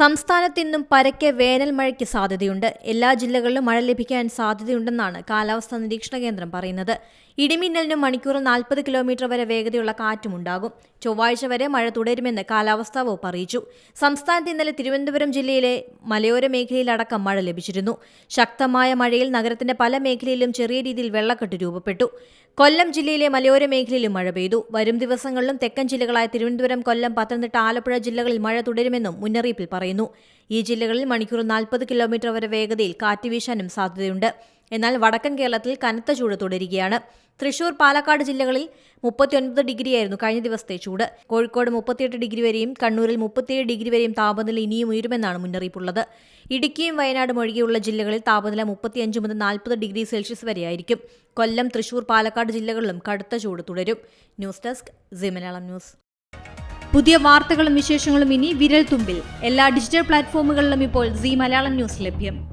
സംസ്ഥാനത്ത് പരക്കെ വേനൽ മഴയ്ക്ക് സാധ്യതയുണ്ട്. എല്ലാ ജില്ലകളിലും മഴ ലഭിക്കാൻ സാധ്യതയുണ്ടെന്നാണ് കാലാവസ്ഥാ നിരീക്ഷണ കേന്ദ്രം പറയുന്നത്. ഇടിമിന്നലിനും മണിക്കൂറിൽ നാൽപ്പത് കിലോമീറ്റർ വരെ വേഗതയുള്ള കാറ്റുമുണ്ടാകും ചൊവ്വാഴ്ച വരെ മഴ തുടരുമെന്ന് കാലാവസ്ഥാ വകുപ്പ് അറിയിച്ചു. സംസ്ഥാനത്ത് ഇന്നലെ തിരുവനന്തപുരം ജില്ലയിലെ മലയോര മേഖലയിലടക്കം മഴ ലഭിച്ചിരുന്നു. ശക്തമായ മഴയിൽ നഗരത്തിന്റെ പല മേഖലയിലും ചെറിയ രീതിയിൽ വെള്ളക്കെട്ട് രൂപപ്പെട്ടു. കൊല്ലം ജില്ലയിലെ മലയോര മേഖലയിലും മഴ പെയ്തു. വരും ദിവസങ്ങളിലും തെക്കൻ ജില്ലകളായ തിരുവനന്തപുരം കൊല്ലം പത്തനംതിട്ട ആലപ്പുഴ ജില്ലകളിൽ മഴ തുടരുമെന്നും മുന്നറിയിപ്പിൽ പറയുന്നു. ഈ ജില്ലകളിൽ മണിക്കൂർ നാൽപ്പത് കിലോമീറ്റർ വരെ വേഗതയിൽ കാറ്റ് വീശാനും സാധ്യതയുണ്ട്. എന്നാൽ വടക്കൻ കേരളത്തിൽ കനത്ത ചൂട് തുടരുകയാണ്. തൃശൂർ പാലക്കാട് ജില്ലകളിൽ മുപ്പത്തിയൊൻപത് ഡിഗ്രിയായിരുന്നു കഴിഞ്ഞ ദിവസത്തെ ചൂട്. കോഴിക്കോട് മുപ്പത്തിയെട്ട് ഡിഗ്രി വരെയും കണ്ണൂരിൽ മുപ്പത്തിയേഴ് ഡിഗ്രി വരെയും താപനില ഇനിയും ഉയരുമെന്നാണ് മുന്നറിയിപ്പുള്ളത്. ഇടുക്കിയും വയനാടും ഒഴികെയുള്ള ജില്ലകളിൽ താപനില മുപ്പത്തിയഞ്ച് മുതൽ നാൽപ്പത് ഡിഗ്രി സെൽഷ്യസ് വരെയായിരിക്കും കൊല്ലം തൃശൂർ പാലക്കാട് ജില്ലകളിലും കടുത്ത ചൂട് തുടരും. News desk C Malayalam news. പുതിയ വാർത്തകളും വിശേഷങ്ങളും ഇനി വിരൽ തുമ്പിൽ. എല്ലാ ഡിജിറ്റൽ പ്ലാറ്റ്ഫോമുകളിലും ഇപ്പോൾ സി മലയാളം ന്യൂസ് ലഭ്യം.